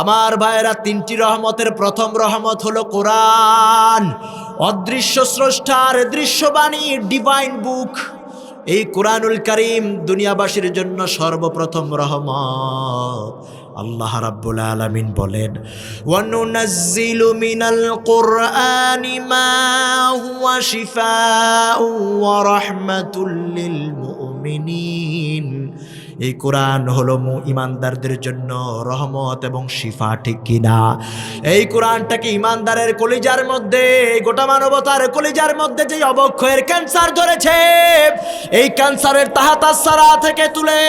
আমার ভাইয়েরা, তিনটি রহমতের প্রথম রহমত হলো কোরআন। অদৃশ্য স্রষ্টার দৃশ্যবাণী ডিভাইন বুক এই কোরআনুল করিম দুনিয়াবাসীর জন্য সর্বপ্রথম রহমত। আল্লাহ রাব্বুল আলামিন বলেন, ওয়ানুনাজ্জিলু মিনাল কুরআনি মা হুয়া শিফাউ ওয়া রাহমাতুল লিল মুমিনিন। এই কোরআন হলো মু ইমানদারদের জন্য রহমত এবং শিফা, ঠিক কিনা এই কোরআনটাকে ইমানদারের কলিজার মধ্যে, গোটা মানবতার কলিজার মধ্যে যে অবক্ষয়ের ক্যান্সার ধরেছে, এই ক্যান্সারের তাহাতার সারা থেকে তুলে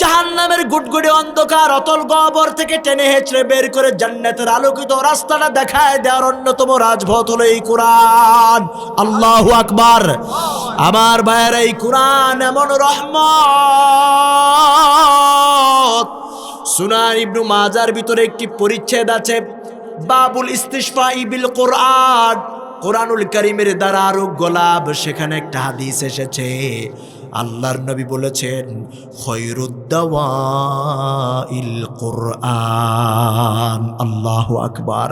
জাহান্নামের গুটগুড়ি অন্ধকার, অতল গবর থেকে টেনে হেঁচড়ে বের করে জান্নাতের আলোকিত রাস্তাটা দেখায় দেওয়ার অন্যতম রাজপথ হলো এই কোরআন। আল্লাহ আকবার। আমার ভাইয়ের, এই কোরআন এমন রহমত। সুনান ইবনু মাজার ভিতরে একটি পরিচ্ছেদ আছে, বাবুল ইস্তিশফা ইবিল কোরআন। কোরআনুল করিমের দ্বারা আরও গোলাপ, সেখানে একটা হাদিস এসেছে। আল্লাহর নবী বলেছেন ইল আল্লাহ আকবার।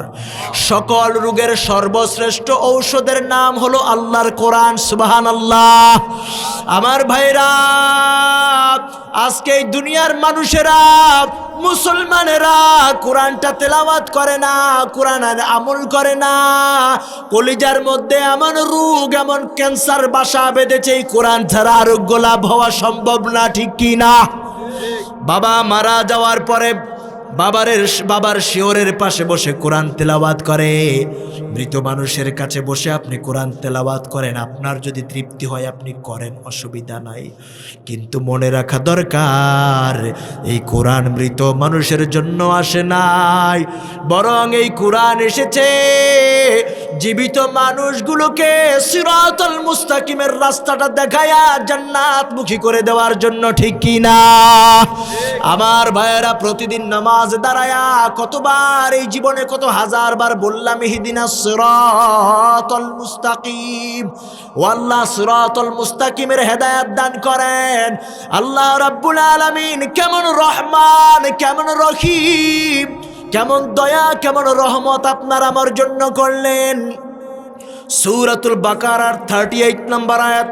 সকল রোগের সর্বশ্রেষ্ঠ ঔষধের নাম হলো আল্লাহর কোরআন সুবাহান আল্লাহ আমার ভাইরা আজকে এই দুনিয়ার মানুষেরা, মুসলমানেরা কোরআনটা তেলাওয়াত করে না কোরআন আমল করে না। কলিজার মধ্যে এমন রোগ, এমন ক্যান্সার বাসা বেঁধেছে, এই কোরআন ছাড়া আরোগ্য লাভ হওয়া সম্ভব না, ঠিক কি না? বাবা মারা যাওয়ার পরে বাবারের বাবার শিওরের পাশে বসে কোরআন তেলাওয়াত করে। মৃত মানুষের কাছে বসে আপনি কোরআন তেলাওয়াত করেন। আপনার যদি তৃপ্তি হয়, আপনি করেন, অসুবিধা নাই। কিন্তু মনে রাখা দরকার, এই কোরআন মৃত মানুষের জন্য আসে নাই। বরং এই কোরআন এসেছে। জীবিত মানুষগুলোকে সিরাতুল মুস্তাকিমের রাস্তাটা দেখায়া জান্নাতমুখী করে দেওয়ার জন্য ঠিক কি না? আমার ভাইয়েরা, প্রতিদিন নামাজ দাঁড়ায়া কতবার এই জীবনে কত হাজার বার বললাম, ইহদিনা সিরাতুল মুস্তাকিম। ও আল্লাহ, সিরাতুল মুস্তাকিমের হেদায়েত দান করেন। আল্লাহ রাব্বুল আলামিন কেমন রহমান, কেমন রহিম, কেমন দয়া, কেমন রহমত আপনার আমার জন্য করলেন। সূরাতুল বাকারার থার্টি এইট নম্বর আয়াত,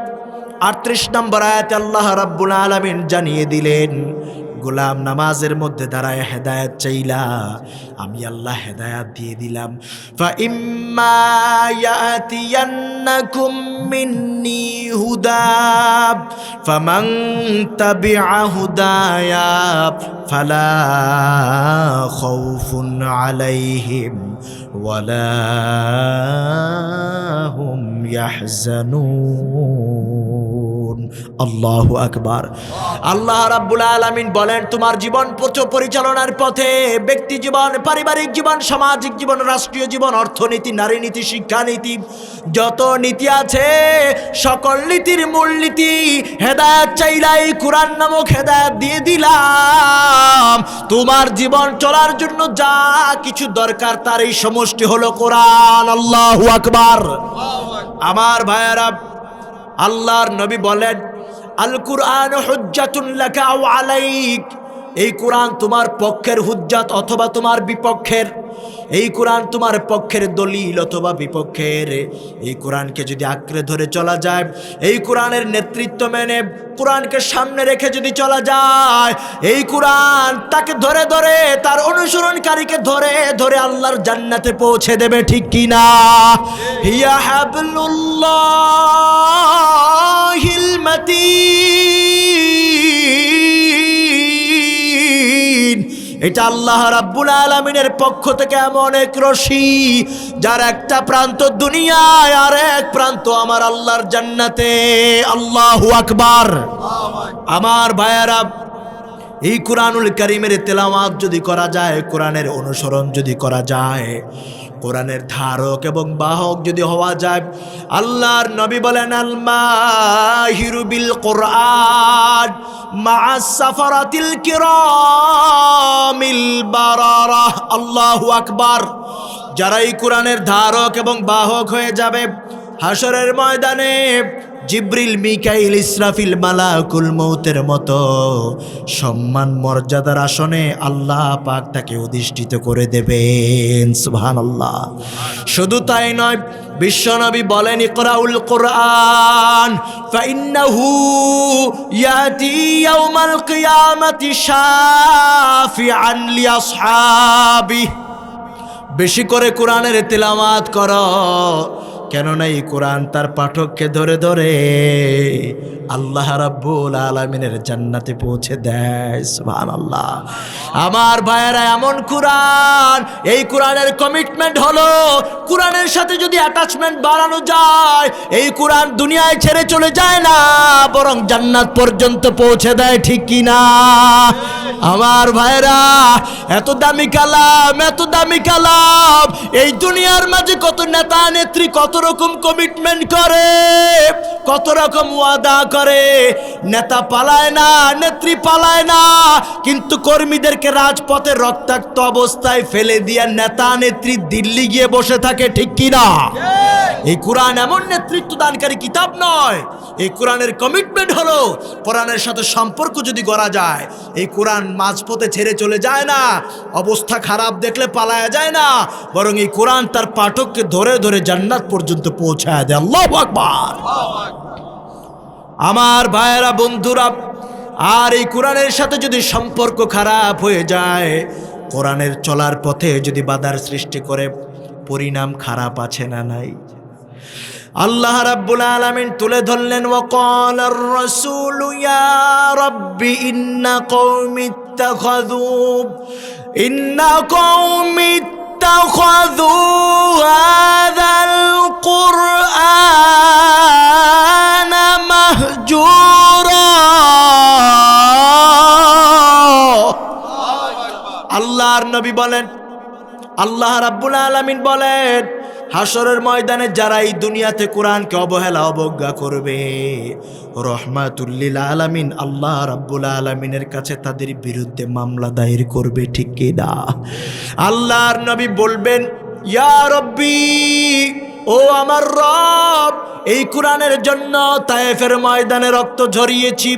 আটত্রিশ নম্বর আয়াতে আল্লাহ রাব্বুল আলামিন জানিয়ে দিলেন গোলাম নামাজের মধ্যে দাঁড়ায় হেদায়াত চাইলা। আমি আল্লাহ হেদায়াত দিয়ে দিলাম। ফা ইম্মা ইয়াতিয়ান্নাকুম মিন্নি হুদা। ফামান তাবিআ হুদায়া। ফালা খাউফুন আলাইহিম ওয়ালা হুম ইয়াহজানুন। আল্লাহু আকবার। আল্লাহ রাব্বুল আলামিন বলেন তোমার জীবন পরিচালনার পথে ব্যক্তি জীবন পারিবারিক জীবন সামাজিক জীবন রাষ্ট্রীয় জীবন অর্থনীতি নারী নীতি শিক্ষানীতি যত নীতি আছে সকল নীতির মূল নীতি হেদায়ত চাইলাই কোরআন নামক হেদায়ত দিয়ে দিলাম। তোমার জীবন চলার জন্য যা কিছু দরকার তার এই সমষ্টি হলো কোরআন। আল্লাহ আকবার। আমার ভাইয়ারা আল্লাহর নবী বলেন আল কুরআন হুজ্জাতুন লাকা আলাইক। এই কোরআন তোমার পক্ষের হুজ্জাত অথবা তোমার বিপক্ষের। এই কোরআন তোমার পক্ষের দলিল অথবা বিপক্ষের। এই কোরআনকে যদি আঁকড়ে ধরে চলা যায়, এই কোরআনের নেতৃত্ব মেনে কোরআনকে সামনে রেখে যদি চলা যায়, এই কোরআন তাকে ধরে ধরে, তার অনুসরণকারীকে ধরে ধরে আল্লাহর জান্নাতে পৌঁছে দেবে, ঠিক কিনা হিয়া হাবলুল্লাহিল মাতিন। এটা আল্লাহ রাব্বুল আলমিনের পক্ষ থেকে এমন এক রশি, যার একটা প্রান্ত দুনিয়ায় আর এক প্রান্ত আমার আল্লাহর জান্নাতে। আল্লাহু আকবার। আমার ভাইয়ারা, এই কোরআনুল করিমের তেলাওয়াত যদি করা যায়, কোরআনের অনুসরণ যদি করা যায় কোরআনের ধারক এবং বাহক যদি হওয়া যায়, আল্লাহর নবী বলেন আল মাহিরু বিল কোরআন মা সাফারাতিল কিরামিল বারারাহ আল্লাহু আকবার। যারা এই কোরআনের ধারক এবং বাহক হয়ে যাবে হাসরের ময়দানে জিব্রিল, মিকাইল, ইসরাফিল মালাকুল মৌতের মতো সম্মান মর্যাদার আসনে আল্লাহ পাক তাকে অধিষ্ঠিত করে দেবেন। সুহান আল্লাহ শুধু তাই নয় বিশ্বনবী বলেন, ইকরাউল কোরআন, ফাইন্নাহু ইয়াতি ইয়াউমাল কিয়ামাতি শাফিআন লিআসহাবি বেশি করে কোরআনের তেলাওয়াত কর। কেননা এই কোরআন তার পাঠককে ধরে ধরে আল্লাহ রাব্বুল আলমিনের জান্নাতে পৌঁছে দেয়, সুবহানাল্লাহ। আমার ভাইয়েরা, এমন কোরআন, এই কোরআনের কমিটমেন্ট হলো, কোরআনের সাথে যদি অ্যাটাচমেন্ট বাড়ানো যায়, এই কোরআন দুনিয়ায় ছেড়ে চলে যায় না, বরং জান্নাত পর্যন্ত পৌঁছে দেয়, ঠিক কি না আমার ভাইরা, এত দামি কালাম, এত দামি কালাম। এই দুনিয়ার মাঝে কত নেতা নেত্রী, কত রকম কমিটমেন্ট করে, কত রকম ওয়াদা করে। নেতা পালায় না, নেত্রী পালায় না, কিন্তু কর্মীদেরকে রাজপথে রক্তাক্ত অবস্থায় ফেলে দিয়ে নেতা নেত্রী দিল্লি গিয়ে বসে থাকে, ঠিক কিনা এই কোরআন এমন নেতৃত্ব দানকারী কিতাব নয়। এই কোরআনের কমিটমেন্ট হলো, কোরআনের সাথে সম্পর্ক যদি করা যায়, এই কোরআন মাঝপথে ছেড়ে চলে যায় না। অবস্থা খারাপ দেখলে পালায়া যায় না। বরং এই কোরআন তার পাঠককে ধরে ধরে জান্নাত পর্যন্ত পৌঁছায় দেয়। আল্লাহ আকবার। আমার ভাইয়েরা, বন্ধুরা, আর এই কোরআনের সাথে যদি সম্পর্ক খারাপ হয়ে যায়, কোরআনের চলার পথে যদি বাধার সৃষ্টি করে, পরিণাম খারাপ আছে না নাই? আল্লাহ রাব্বুল আলামিন তুলে ধরলেন ওয়াকাল আর-রাসূল ইয়া রাব্বি ইন্না কওমি ইত্তাখাযু, ইন্না কওমি ইত্তাখাযু হাযাল কুরআন মাহজুরা। আল্লাহর নবী বলেন, আল্লাহ রাব্বুল আলামিন বলেন হাসরের ময়দানে যারা এই দুনিয়াতে কোরআনকে অবহেলা, অবজ্ঞা করবে রহমাতুল্লিল আলামিন আল্লাহ রাব্বুল আলামিনের কাছে তাদের বিরুদ্ধে মামলা দায়ের করবে, ঠিক কি না? আল্লাহর নবী বলবেন, ইয়া রব্বি, ও আমার রব, এই কোরআনের জন্য তায়েফের ময়দানে রক্ত ঝরিয়েছি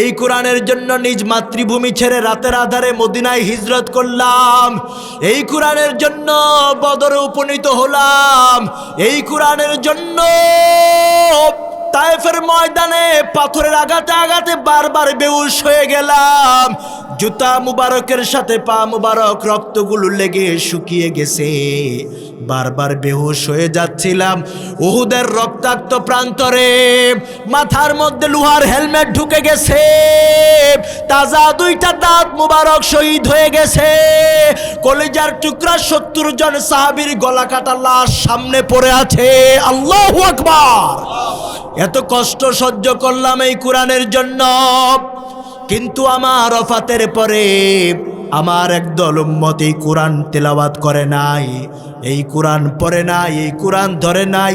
এই কোরআনের জন্য নিজ মাতৃভূমি ছেড়ে রাতের আধারে মদিনায় হিজরত করলাম। এই কোরআনের জন্য বদরে উপনীত হলাম। এই কোরআনের জন্য তায়েফের ময়দানে পাথরের আঘাতে আঘাতে বারবার বেউস হয়ে গেলাম। জুতা মুবারকের সাথে পা মুবারক রক্তগুলো লেগে শুকিয়ে গেছে। বারবার বেহুশ হয়ে যাচ্ছিলাম উহুদের রক্তাক্ত প্রান্তরে। মাথার মধ্যে লোহার হেলমেট ঢুকে গেছে। তাজা দুইটা দাঁত মুবারক শহীদ হয়ে গেছে। কলিজার টুকরা সত্তর জন সাহাবীর গলা কাটা লাশ সামনে পড়ে আছে। আল্লাহু আকবার! এত কষ্ট সহ্য করলাম এই কোরআনের জন্য। কিন্তু আমার অফাতের পরে আমার একদল উম্মত কোরআন তেলাওয়াত করে নাই। এই কোরআন পড়ে নাই, এই কোরআন ধরে নাই,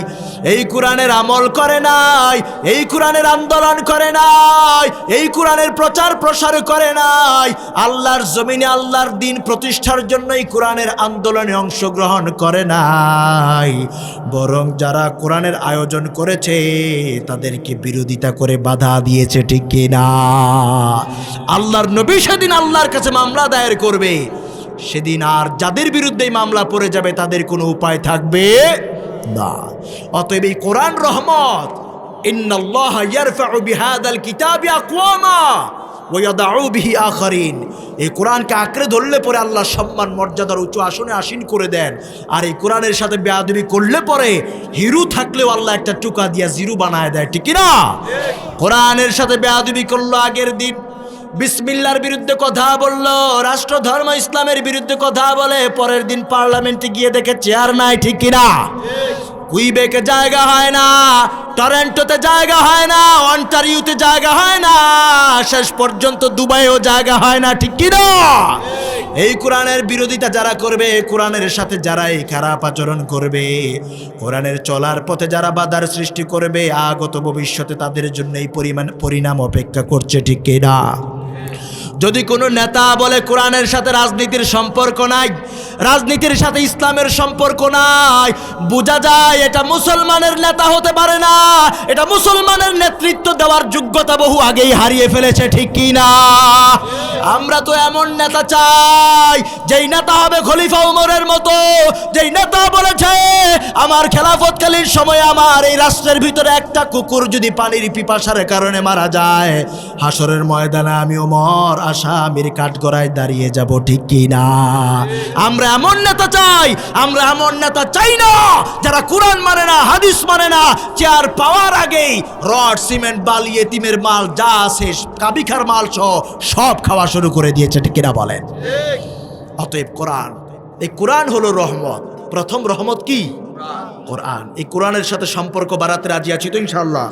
এই কোরআনের আমল করে নাই, এই কোরআনের আন্দোলন করে নাই, এই কোরআনের প্রচার প্রসার করে নাই। আল্লাহর জমিনে আল্লাহর দিন প্রতিষ্ঠার জন্য এই কোরআনের আন্দোলনে অংশগ্রহণ করে নাই। বরং যারা কোরআনের আয়োজন করেছে, তাদেরকে বিরোধিতা করে বাধা দিয়েছে, ঠিক কিনা? আল্লাহর নবী সেদিন আল্লাহর কাছে মামলা দায়ের করবে। সেদিন আর যাদের বিরুদ্ধে মামলা পড়ে যাবে তাদের কোনো উপায় থাকবে না। অতএব এই কোরআন রহমত এই কোরআনকে আঁকড়ে ধরলে পরে আল্লাহ সম্মান, মর্যাদার উঁচু আসনে আসীন করে দেন। আর এই কোরআনের সাথে করলে পরে হিরু থাকলেও আল্লাহ একটা টুকা দিয়া জিরু বানায় দেয় কোরআনের সাথে বেয়াদবি করল আগের দিন। বিসমিল্লার বিরুদ্ধে কথা বলল রাষ্ট্র ধর্ম ইসলামের বিরুদ্ধে কথা বলে, পরের দিন পার্লামেন্টে গিয়ে দেখে চেয়ার নাই, ঠিক কিনা? কুইবেকে জায়গা হয় না, টরেন্টোতে জায়গা হয় না অন্টারিউতে জায়গা হয় না, শেষ পর্যন্ত দুবাইও জায়গা হয় না, ঠিক কিনা? এই কোরআনের বিরোধিতা যারা করবে, কোরআনের সাথে যারা এই খারাপ আচরণ করবে, কোরআনের চলার পথে যারা বাধার সৃষ্টি করবে, আগত ভবিষ্যতে তাদের জন্য এই পরিমাণ, পরিণাম অপেক্ষা করছে, ঠিক কিনা? যদি কোনো নেতা বলে কোরআনের সাথে রাজনীতির সম্পর্ক নাই, রাজনীতির সাথে ইসলামের সম্পর্ক নাই, বোঝা যায় এটা মুসলমানের নেতা হতে পারে না, এটা মুসলমানের নেতৃত্ব দেওয়ার যোগ্যতা বহু আগেই হারিয়ে ফেলেছে, ঠিক কি না? আমরা তো এমন নেতা চাই, যেই নেতা হবে খলিফা উমরের মতো, যেই নেতা বলেছে, আমার খেলাফতকালীন সময় আমার এই রাষ্ট্রের ভিতরে একটা কুকুর যদি পানির পিপাসার কারণে মারা যায় হাসরের ময়দানে আমি ওমর আসামির কাঠগড়ায় দাঁড়িয়ে যাব ঠিক কি না? আমরা এমন নেতা চাই আমরা এমন নেতা চাই না যারা কোরআন মানে না হাদিস মানে না চেয়ার পাওয়ার আগেই রড সিমেন্ট বালি এতিমের মাল যা আছে কাবিখার মাল সহ সব খাওয়া শুরু করে দিয়েছে ঠিক কিনা বলেন? অতএব কোরআন এই কোরআন হলো রহমত। প্রথম রহমত কি? কোরআন। এই কোরআনের সাথে সম্পর্ক বাড়াতে রাজি আছি তো ইনশাল্লাহ